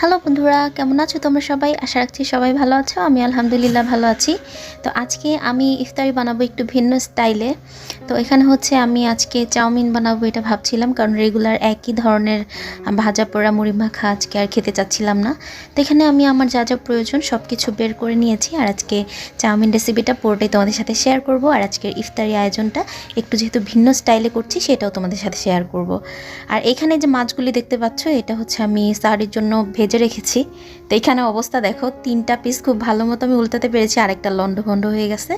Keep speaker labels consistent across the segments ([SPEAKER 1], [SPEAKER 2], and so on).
[SPEAKER 1] Hello বন্ধুরা, কেমন আছো তোমরা সবাই? আশা রাখছি সবাই ভালো আছো। আমি আলহামদুলিল্লাহ ভালো আছি। তো আজকে আমি ইফতারি বানাবো একটু ভিন্ন স্টাইলে। তো এখানে হচ্ছে আমি আজকে চাউমিন বানাবো এটা ভাবছিলাম, কারণ রেগুলার একই ধরনের ভাজা পোড়া, মুড়ি মাখা আজকে আর খেতে চাচ্ছিলাম না। তো এখানে আমি আমার যা যা প্রয়োজন সব কিছু বের করে নিয়েছি, আর আজকে চাউমিন রেসিপিটা পুরোটাই তোমাদের সাথে শেয়ার করব। আর আজকের ইফতারি আয়োজনটা একটু যেহেতু ভিন্ন স্টাইলে করছি, সেটাও তোমাদের সাথে শেয়ার করব। আর এখানে যে মাছগুলি দেখতে পাচ্ছ, এটা হচ্ছে আমি সারির জন্য ভেজে রেখেছি। তো এখানে অবস্থা দেখো, তিনটা পিস খুব ভালো মতো আমি উল্টাতে পেরেছি, আরেকটা লন্ড ভন্ড হয়ে গেছে।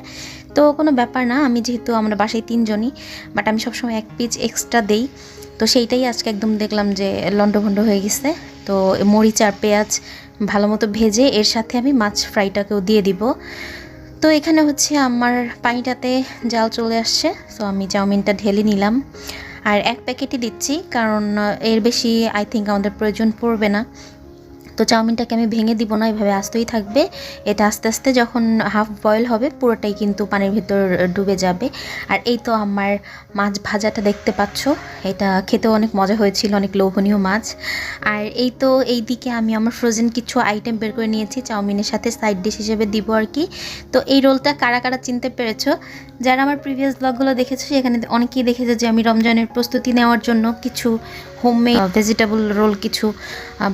[SPEAKER 1] তো কোনো ব্যাপার না, আমি যেহেতু আমরা বাসায় তিনজনই বাট আমি সবসময় এক পিস এক্সট্রা দেই। তো সেইটাই আজকে একদম দেখলাম যে লন্ড ভন্ড হয়ে গেছে। তো মরিচ আর পেঁয়াজ ভালো মতো ভেজে এর সাথে আমি মাছ ফ্রাইটাকেও দিয়ে দিব। তো এখানে হচ্ছে আমার পানিটাতে জাল চলে আসছে তো আমি চাউমিনটা ঢেলে নিলাম। আর এক প্যাকেটই দিচ্ছি, কারণ এর বেশি আই থিঙ্ক আমাদের প্রয়োজন পড়বে না। তো চাউমিনটাকে আমি ভেঙে দিব না, এভাবে আস্তেই থাকবে। এটা আস্তে আস্তে যখন হাফ বয়েল হবে, পুরোটাই কিন্তু পানির ভিতর ডুবে যাবে। আর এই তো আমার মাছ ভাজাটা দেখতে পাচ্ছ। এটা খেতেও অনেক মজা হয়েছিল, অনেক লোভনীয় মাছ। আর এই তো এই দিকে আমি আমার ফ্রোজেন কিছু আইটেম বের করে নিয়েছি, চাউমিনের সাথে সাইড ডিশ হিসেবে দিব আর কি। তো এই রোলটা কারা কারা চিনতে পেরেছ? যারা আমার প্রিভিয়াস ব্লগগুলো দেখেছ, সেখানে অনেকেই দেখেছে যে আমি রমজানের প্রস্তুতি নেওয়ার জন্য কিছু হোমমেড ভেজিটেবল রোল কিছু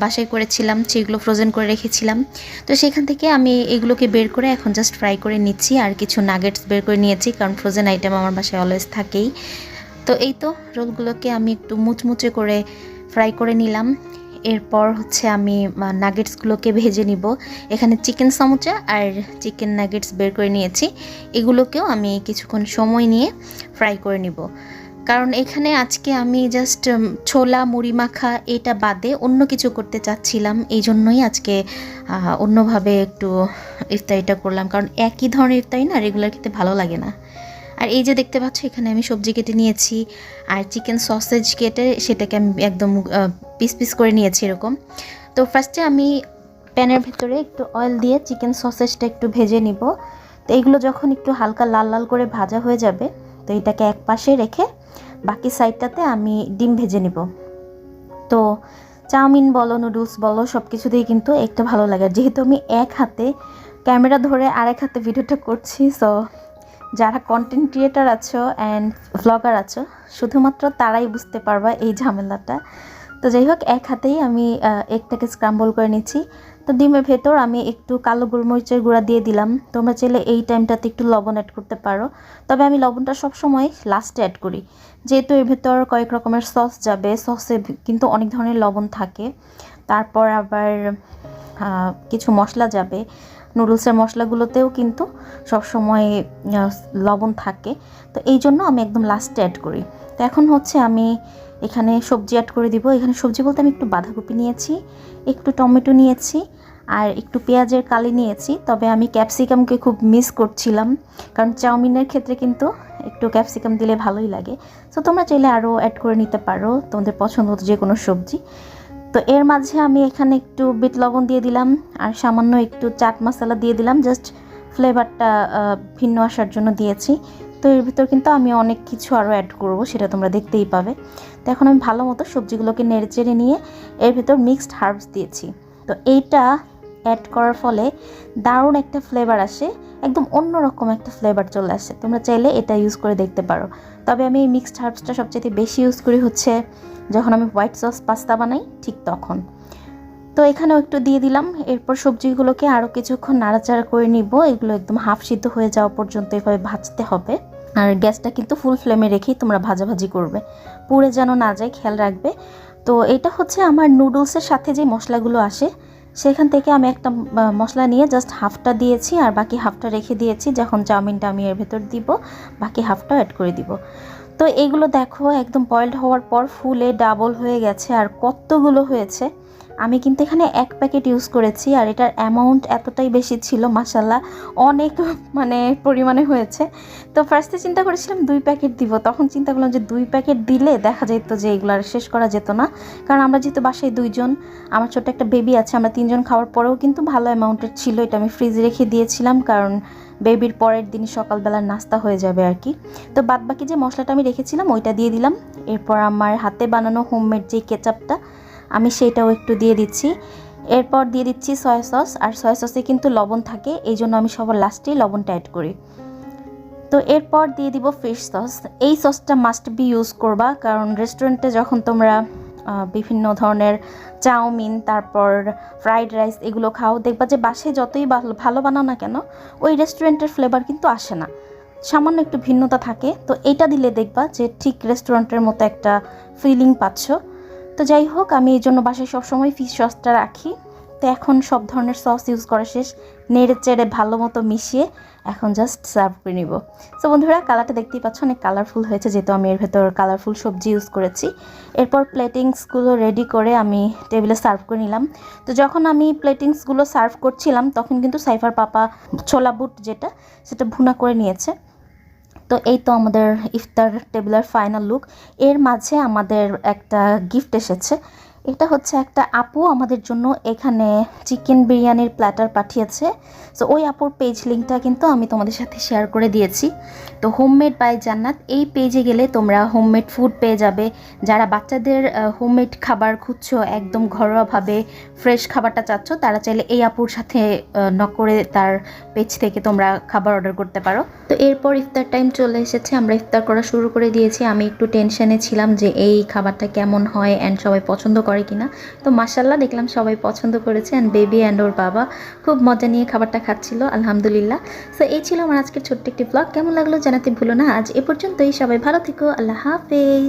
[SPEAKER 1] বাসায় করেছিলাম, সেগুলো ফ্রোজেন করে রেখেছিলাম। তো সেখান থেকে আমি এগুলোকে বের করে এখন জাস্ট ফ্রাই করে নিচ্ছি, আর কিছু নাগেটস বের করে নিয়েছি, কারণ ফ্রোজেন আইটেম আমার বাসায় অলওয়েজ থাকেই। তো এই তো রোলগুলোকে আমি একটু মুচমুচে করে ফ্রাই করে নিলাম। এরপর হচ্ছে আমি নাগেটসগুলোকে ভেজে নিব। এখানে চিকেন সমুচা আর চিকেন নাগেটস বের করে নিয়েছি। এগুলোকেও আমি কিছুক্ষণ সময় নিয়ে ফ্রাই করে নিব। কারণ এখানে আজকে আমি জাস্ট ছোলা, মুড়ি মাখা এটা বাদে অন্য কিছু করতে চাচ্ছিলাম। এই জন্যই আজকে অন্যভাবে একটু ইফতারিটা করলাম। কারণ একই ধরনের ইফতারি না রেগুলার খেতে ভালো লাগে না। আর এই যে দেখতে পাচ্ছ, এখানে আমি সবজি কেটে নিয়েছি, আর চিকেন সসেজ কেটে সেটাকে আমি একদম পিস পিস করে নিয়েছি এরকম। তো ফার্স্টে আমি প্যানের ভেতরে একটু অয়েল দিয়ে চিকেন সসেজটা একটু ভেজে নিব। তো এইগুলো যখন একটু হালকা লাল লাল করে ভাজা হয়ে যাবে, তো এটাকে এক পাশে রেখে বাকি সাইডটাতে আমি ডিম ভেজে নিব। তো চাউমিন বলো নুডলস বলো সব কিছুতেই কিন্তু একটু ভালো লাগে। যেহেতু আমি এক হাতে, ক্যামেরা ধরে আরেক হাতে ভিডিওটা করছি সো যারা কন্টেন্ট ক্রিয়েটার আছো অ্যান্ড ভ্লগার আছো, শুধুমাত্র তারাই বুঝতে পারবা এই ঝামেলাটা। তো যাই হোক, এক হাতেই আমি একটাকে স্ক্রাম্বল করে নিচ্ছি। তো ডিমের ভেতর আমি একটু কালো গোলমরিচের গুঁড়া দিয়ে দিলাম। তোমরা চাইলে এই টাইমটাতে একটু লবণ অ্যাড করতে পারো। তবে আমি লবণটা সবসময় লাস্টে অ্যাড করি। যেহেতু এর ভেতর কয়েক রকমের সস যাবে সসে কিন্তু অনেক ধরনের লবণ থাকে। তারপর আবার কিছু মশলা যাবে। নুডলসের মশলাগুলোতেও কিন্তু সবসময় লবণ থাকে। তো এই জন্য আমি একদম লাস্টে অ্যাড করি। তো এখন হচ্ছে আমি এখানে সবজি অ্যাড করে দিব। এখানে সবজি বলতে আমি একটু বাঁধাকপি নিয়েছি, একটু টমেটো নিয়েছি, আর একটু পেঁয়াজের কালি নিয়েছি। তবে আমি ক্যাপসিকামকে খুব মিস করছিলাম, কারণ চাউমিনের ক্ষেত্রে কিন্তু একটু ক্যাপসিকাম দিলে ভালোই লাগে। তো তোমরা চাইলে আরও অ্যাড করে নিতে পারো তোমাদের পছন্দ যে কোনো সবজি। তো এর মাঝে আমি এখানে একটু বিট লবণ দিয়ে দিলাম আর সামান্য একটু চাট মশলা দিয়ে দিলাম। জাস্ট ফ্লেভারটা ভিন্ন আসার জন্য দিয়েছি। তো এর ভিতর কিন্তু আমি অনেক কিছু আরও অ্যাড করব, সেটা তোমরা দেখতেই পাবে। তো এখন আমি ভালো মতো সবজিগুলোকে নেড়ে চেড়ে নিয়ে এর ভিতর মিক্সড হার্বস দিয়েছি। তো এইটা অ্যাড করার ফলে দারুণ একটা ফ্লেভার আসে, একদম অন্যরকম একটা ফ্লেভার চলে আসে। তোমরা চাইলে এটা ইউজ করে দেখতে পারো। তবে আমি এই মিক্সড হার্বসটা সবচেয়ে বেশি ইউজ করি হচ্ছে যখন আমি হোয়াইট সস পাস্তা বানাই, ঠিক তখন। তো এখানেও একটু দিয়ে দিলাম। এরপর সবজিগুলোকে আরও কিছুক্ষণ নাড়াচাড়া করে নিব। এগুলো একদম হাফ সিদ্ধ হয়ে যাওয়া পর্যন্ত এভাবে ভাজতে হবে। আর গ্যাসটা কিন্তু ফুল ফ্লেমে রেখেই তোমরা ভাজাভাজি করবে। পুড়ে যেন না যায়, খেয়াল রাখবে। তো এটা হচ্ছে আমার নুডলসের সাথে যে মশলাগুলো আসে সেখান থেকে আমি একটা মশলা নিয়ে জাস্ট হাফটা দিয়েছি আর বাকি হাফটা রেখে দিয়েছি। যখন চাউমিনটা আমি এর ভেতর দিব, বাকি হাফটা অ্যাড করে দিব। তো এগুলো দেখো, একদম বয়েলড হওয়ার পর ফুলে ডাবল হয়ে গেছে আর কতগুলো হয়েছে? আমি কিন্তু এখানে এক প্যাকেট ইউজ করেছি আর এটার অ্যামাউন্ট এতটাই বেশি ছিল মাসাল্লাহ অনেক মানে পরিমাণে হয়েছে। তো ফার্স্টে চিন্তা করেছিলাম দুই প্যাকেট দিব, তখন চিন্তা করলাম যে দুই প্যাকেট দিলে দেখা যেত যে এগুলো আর শেষ করা যেত না। কারণ আমরা যেহেতু বাসায় দুইজন, আমার ছোট্ট একটা বেবি আছে, আমরা তিনজন খাওয়ার পরেও কিন্তু ভালো অ্যামাউন্টের ছিল, এটা আমি ফ্রিজে রেখে দিয়েছিলাম, কারণ বেবির পরের দিন সকালবেলার নাস্তা হয়ে যাবে আর কি। তো বাদ বাকি যে মশলাটা আমি রেখেছিলাম, ওইটা দিয়ে দিলাম। এরপর আমার হাতে বানানো হোমমেড যে কেচাপটা আমি সেটাও একটু দিয়ে দিচ্ছি। এরপর দিয়ে দিচ্ছি সয়া সস আর সয়া সসে কিন্তু লবণ থাকে, এই জন্য আমি সবার লাস্টেই লবণটা অ্যাড করি। তো এরপর দিয়ে দিব ফিশ সস এই সসটা মাস্ট বি ইউজ করবা, কারণ রেস্টুরেন্টে যখন তোমরা বিভিন্ন ধরনের চাউমিন, তারপর ফ্রাইড রাইস এগুলো খাও, দেখবা যে বাসায় যতই ভালো ভালো বানাও না কেন, ওই রেস্টুরেন্টের ফ্লেভার কিন্তু আসে না। সামান্য একটু ভিন্নতা থাকে, তো এটা দিলে দেখবা যে ঠিক রেস্টুরেন্টের মতো একটা ফিলিং পাচ্ছ। তো যাই হোক, আমি এই জন্য বাসায় সবসময় ফিশ সসটা রাখি। তো এখন সব ধরনের সস ইউজ করা শেষ। নেড়ে চেড়ে ভালো মতো মিশিয়ে এখন জাস্ট সার্ভ করে নিব। তো বন্ধুরা কালারটা দেখতেই পাচ্ছ অনেক কালারফুল হয়েছে, যেহেতু আমি এর ভেতর কালারফুল সবজি ইউজ করেছি। এরপর প্লেটিংসগুলো রেডি করে আমি টেবিলে সার্ভ করে নিলাম। তো যখন আমি প্লেটিংসগুলো সার্ভ করছিলাম, তখন কিন্তু সাইফার পাপা ছোলা বুট যেটা, সেটা ভুনা করে নিয়েছে। তো এই তো আমাদের ইফতার টেবিলের ফাইনাল লুক এর মাঝে আমাদের একটা গিফট এসেছে। এটা হচ্ছে একটা আপু আমাদের জন্য এখানে চিকেন বিরিয়ানির প্ল্যাটার পাঠিয়েছে। সো ওই আপুর পেজ লিঙ্কটা কিন্তু আমি তোমাদের সাথে শেয়ার করে দিয়েছি। তো হোমমেড বাই জান্নাত এই পেজে গেলে তোমরা হোমমেড ফুড পেয়ে যাবে। যারা বাচ্চাদের হোমমেড খাবার খুঁজছো, একদম ঘরোয়াভাবে ফ্রেশ খাবারটা চাচ্ছ, তারা চাইলে এই আপুর সাথে নক করে তার পেজ থেকে তোমরা খাবার অর্ডার করতে পারো। তো, এরপর ইফতার টাইম চলে এসেছে। আমরা ইফতার করা শুরু করে দিয়েছি। আমি একটু টেনশনে ছিলাম যে এই খাবারটা কেমন হয় অ্যান্ড সবাই পছন্দ করে কিনা। তো মাসাল্লাহ দেখলাম সবাই পছন্দ করেছে অ্যান্ড বেবি অ্যান্ড ওর বাবা। খুব মজা নিয়ে খাবারটা খাচ্ছিল, আলহামদুলিল্লাহ। সো এই ছিল আমার আজকের ছোট্ট একটি ব্লগ কেমন লাগল জানাতে ভুলো না। আজ এ পর্যন্তই। সবাই ভালো থেকো। আল্লাহ হাফেজ।